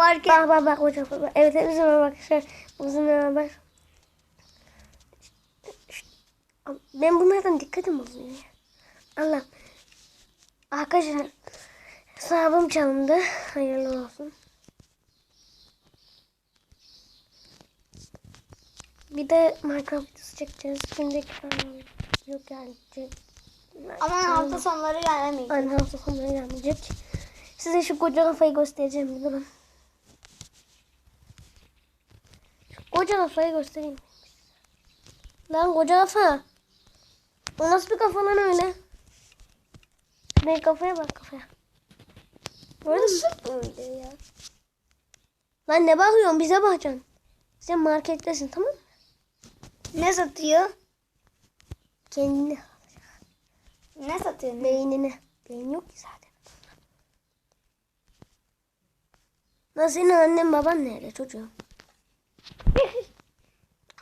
market. Bak bak bak hocam. bak. Evet evet bizim arkadaşlar. Bizim beraber. Ben bunlardan dikkatim oluyor. Allah. Arkadaşlar hesabım çalındı. Hayırlı olsun. Bir de Minecraft videosu çekeceğiz. Gündeki yok gelecek. Ama hafta sonları gelmeyecek. Aynen hafta sonları gelmeyecek. Size şu koca kafayı göstereceğim bir durun. Koca kafayı göstereyim. Lan koca kafa. O nasıl bir kafa lan öyle? Ne kafaya bak kafaya. Gördün mü? Nasıl öyle ya? Lan ne bakıyorsun bize bakacaksın. Sen markettesin tamam mı? Ne satıyor? Kendini. Ne satıyor? Ne? Beynini. Beyin yok ki zaten. Lan senin annen baban nerede çocuğum?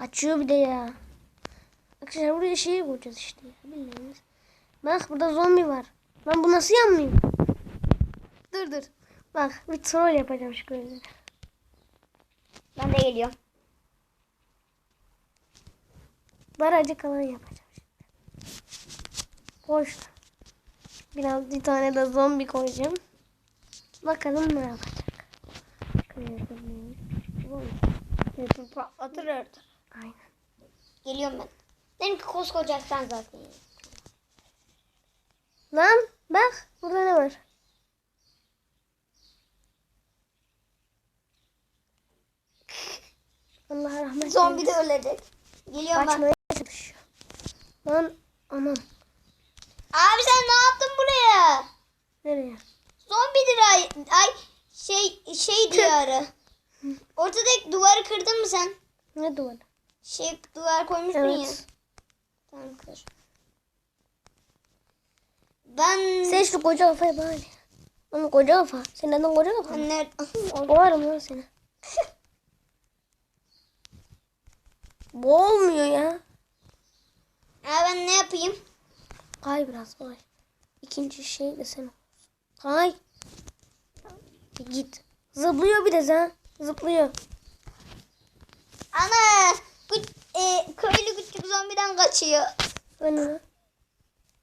Açıyor bir de ya. Arkadaşlar buraya şey koyacağız işte ya. Bilmiyoruz. Bak burada zombi var. Lan bu nasıl yanmıyor? Dur dur. Bak bir troll yapacağım şu gözleri. Ben de geliyorum. Baracı kalan yapacağım. Koş. Biraz bir tane de zombi koyacağım. Bakalım ne yapacak. Zombi. Patlatır orada. Aynen. Geliyorum ben. Benimki koskoca sen zaten. Lan bak burada ne var? Allah rahmet Zombi de ölecek. Geliyorum ben. Açmaya çalışıyor. Lan anam. Abi sen ne yaptın buraya? Nereye? Zombidir ay. Ay şey şey diyarı. Ortadaki duvarı kırdın mı sen? Ne duvarı? Şey duvar koymuştun ya. Evet. Tamam kır. Ben Sen şu koca kafayı bari. Lan koca kafa. Senin adın koca kafa mı? Anne Boğarım lan seni. Bu olmuyor ya. Ya ben ne yapayım? Kay biraz kay. İkinci şey de sen olsun. Kay. Git. Zıplıyor bir de sen. Zıplıyor. Ana e, köylü küçük zombiden kaçıyor. Önüne.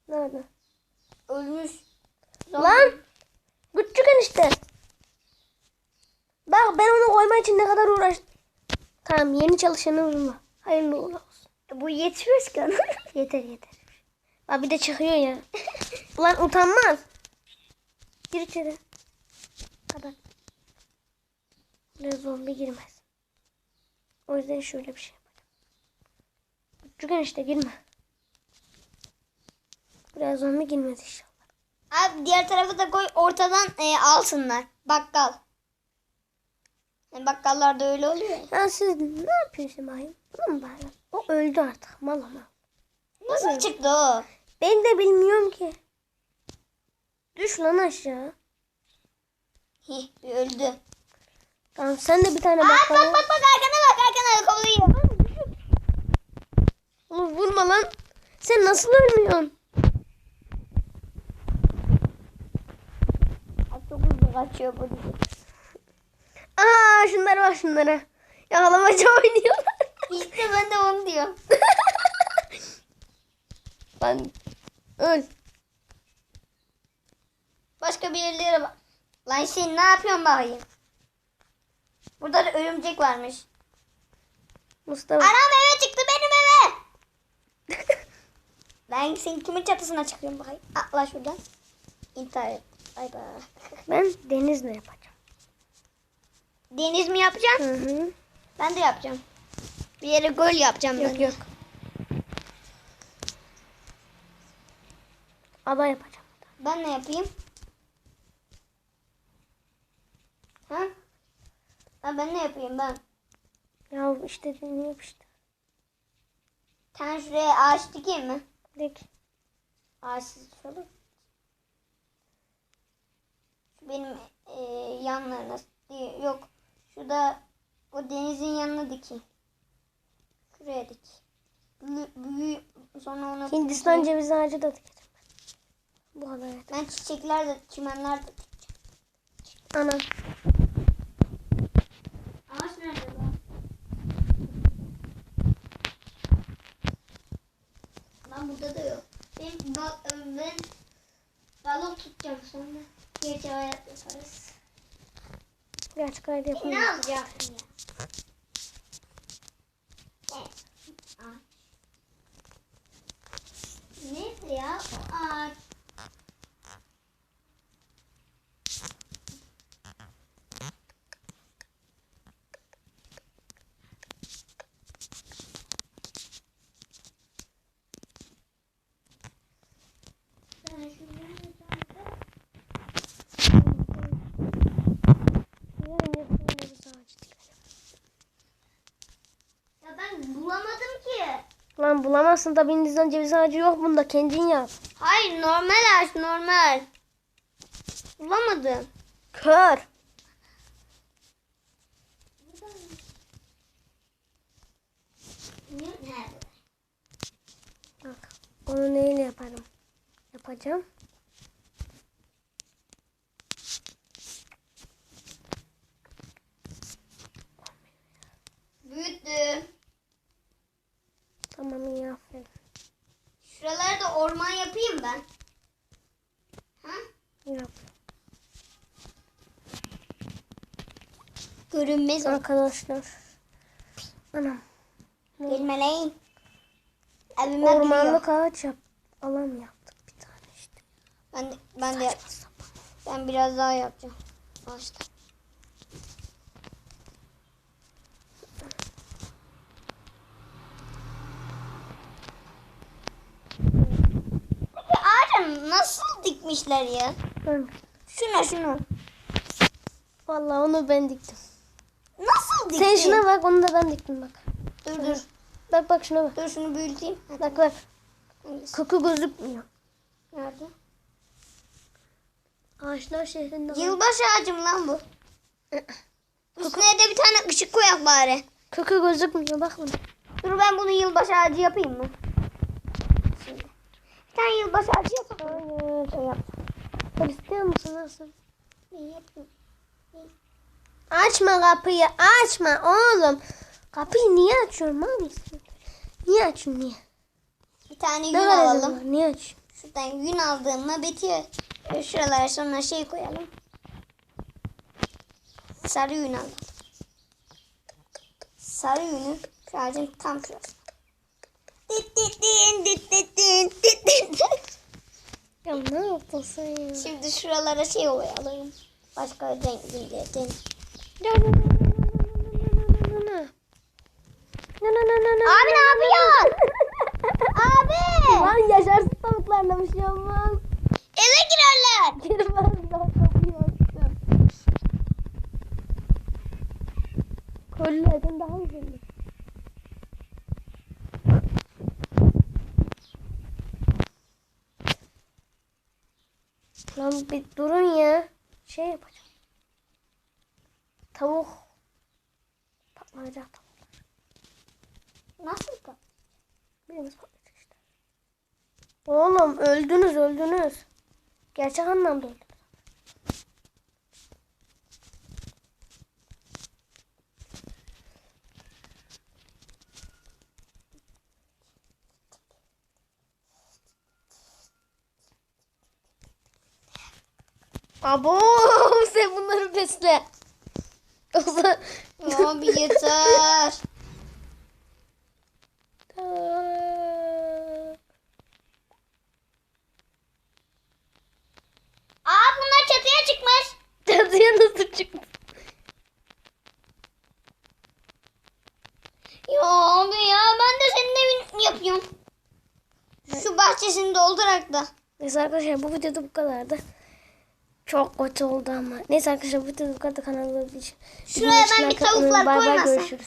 Nerede? Ölmüş. Zombi. Lan. Küçük enişte. Bak ben onu koymak için ne kadar uğraştım. Tamam yeni çalışanı vurma. Hayırlı uğurlu olsun. Bu yetmez ki. Yeter yeter. Bak bir de çıkıyor ya. Ulan utanmaz. Gir içeri. Kapat. Buraya zombi girmez. O yüzden şöyle bir şey Küçük enişte girme. Buraya zombi girmez inşallah. Abi diğer tarafı da koy ortadan e, alsınlar. Bakkal. Yani bakkallarda öyle oluyor ya. Ya siz ne yapıyorsun bakayım? Bunu mu bağırıyorsun? O öldü artık. Mal ama. Nasıl çıktı o? Ben de bilmiyorum ki. Düş lan aşağı. Hih bir öldü. Tamam sen de bir tane Aa, bakkal. bak bak bak arkana bak arkana kovalıyor. Lan. Sen nasıl ölmüyorsun? Çok hızlı kaçıyor bu. Aa şunlara bak şunlara. Yakalamaca oynuyorlar. İşte ben de onu diyorum. Lan öl. Başka bir yerlere bak. Lan sen ne yapıyorsun bakayım? Burada da örümcek varmış. Mustafa. Anam eve çıktı. Ben senin kimin çatısına çıkıyorum bakayım. Atla şuradan. İntihar et. Bay. Ben denizle yapacağım. Deniz mi yapacaksın? Hı hı. Ben de yapacağım. Bir yere göl yapacağım Yok ben. yok. Ada yapacağım. Ben ne yapayım? Ha? Ha ben ne yapayım ben? Ya işte ne yap işte. Sen şuraya ağaç dikeyim mi? Dik. Ağaçsız. Şu benim e, yanlarına yok. Şurada o denizin yanına dikeyim. Şuraya dik. Büyü, büyü sonra ona Hindistan cevizi ağacı da dikeceğim. Bu kadar ben çiçekler de çimenler de dikeceğim. Ana. Bal, ben balık tutacağım sonra. Gerçek hayat yaparız. Gerçek hayat yaparız. Ne alacaksın ya? Ne ya? Ya ben bulamadım ki. Lan bulamazsın da Hindistan ceviz ağacı yok bunda kendin yap. Hayır normal ağaç normal. Bulamadım. Kör. Bak onu neyle yaparım? Yapacağım. Büyüttü. Tamam iyi aferin. Şuralarda orman yapayım ben. Ha? Yap. Görünmez. Arkadaşlar. Anam. Gelmeleyin. Evime Ormanlık ağaç yap. Tane işte. Ben de, ben de ben biraz daha yapacağım. Peki ağaca nasıl dikmişler ya? Şuna şunu. Vallahi onu ben diktim. Nasıl diktin? Sen şuna bak onu da ben diktim bak. Dur dur. Bak bak şuna bak. Dur şunu büyüteyim. Bak bak. Koku gözükmüyor. Nerede? Ağaçlar şehrinde. Yılbaşı ağacım lan bu. Üstüne de bir tane ışık koyak bari. Koku gözükmüyor bak buna. Dur ben bunu yılbaşı ağacı yapayım mı? Şimdi. Bir tane yılbaşı ağacı yapalım. Hayır. Şey yap. Sen istiyor musun nasıl? İyi yapayım. Açma kapıyı açma oğlum. Kapıyı niye açıyorsun mal mısın? Niye açıyorsun niye? Bir tane yün alalım. Niye açıyorsun? Şuradan yün aldığımda bitiyor. Şuralara sonra şey koyalım. Sarı yün alalım. Sarı yünü ağacın tam şurası. Ya ne ya? Şimdi şuralara şey koyalım. Başka renklilerden. Abi ne yapıyorsun? Abi! Lan yaşarsın tavuklarla bir şey olmaz. Eve girerler. Girmez daha kapıyı açtım. Kollerden daha güzel. Lan bir durun ya. Şey yapacağım. Tavuk. Patlayacak tavuk. Nasıl da? Birimiz patlayacak işte. Oğlum öldünüz öldünüz. Gerçek anlamda öldünüz. Abo sen bunları besle. Abi yeter. Aa bunlar çatıya çıkmış. Çatıya nasıl çıktı? Ya abi ya ben de senin evin yapıyorum. Şu bahçesini doldurak da. Neyse arkadaşlar bu videoda bu kadardı. Çok kötü oldu ama. Neyse arkadaşlar bu videoda bu kadar kanalıma için. Şuraya ben bir tavuklar bay bay, koymasam. Görüşürüz.